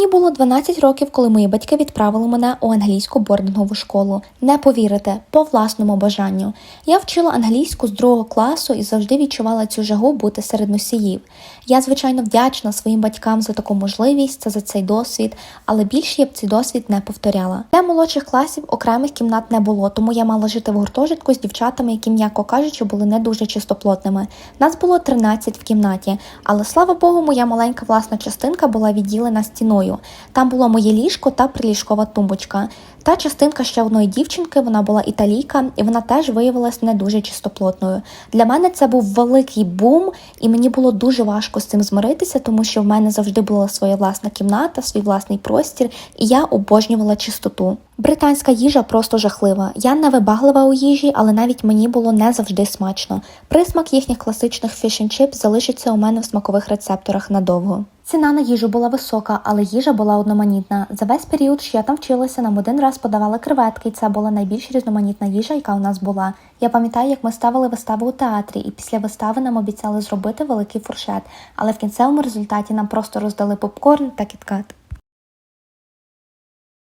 Мені було 12 років, коли мої батьки відправили мене у англійську бордингову школу. Не повірите, по власному бажанню. Я вчила англійську з другого класу і завжди відчувала цю жагу бути серед носіїв. Я, звичайно, вдячна своїм батькам за таку можливість та за цей досвід, але більше я б цей досвід не повторяла. Для молодших класів окремих кімнат не було, тому я мала жити в гуртожитку з дівчатами, які, м'яко кажучи, були не дуже чистоплотними. Нас було 13 в кімнаті, але слава Богу, моя маленька власна частинка була відділена стіною. Там було моє ліжко та приліжкова тумбочка. Та частинка ще одної дівчинки, вона була італійка, і вона теж виявилась не дуже чистоплотною. Для мене це був великий бум, і мені було дуже важко з цим змиритися, тому що в мене завжди була своя власна кімната, свій власний простір, і я обожнювала чистоту. Британська їжа просто жахлива. Я не вибаглива у їжі, але навіть мені було не завжди смачно. Присмак їхніх класичних фішн чип залишиться у мене в смакових рецепторах надовго. Ціна на їжу була висока, але їжа була одноманітна. За весь період, що я там вчилася, нам один раз подавали креветки, і це була найбільш різноманітна їжа, яка у нас була. Я пам'ятаю, як ми ставили виставу у театрі, і після вистави нам обіцяли зробити великий фуршет, але в кінцевому результаті нам просто роздали попкорн та кіткат.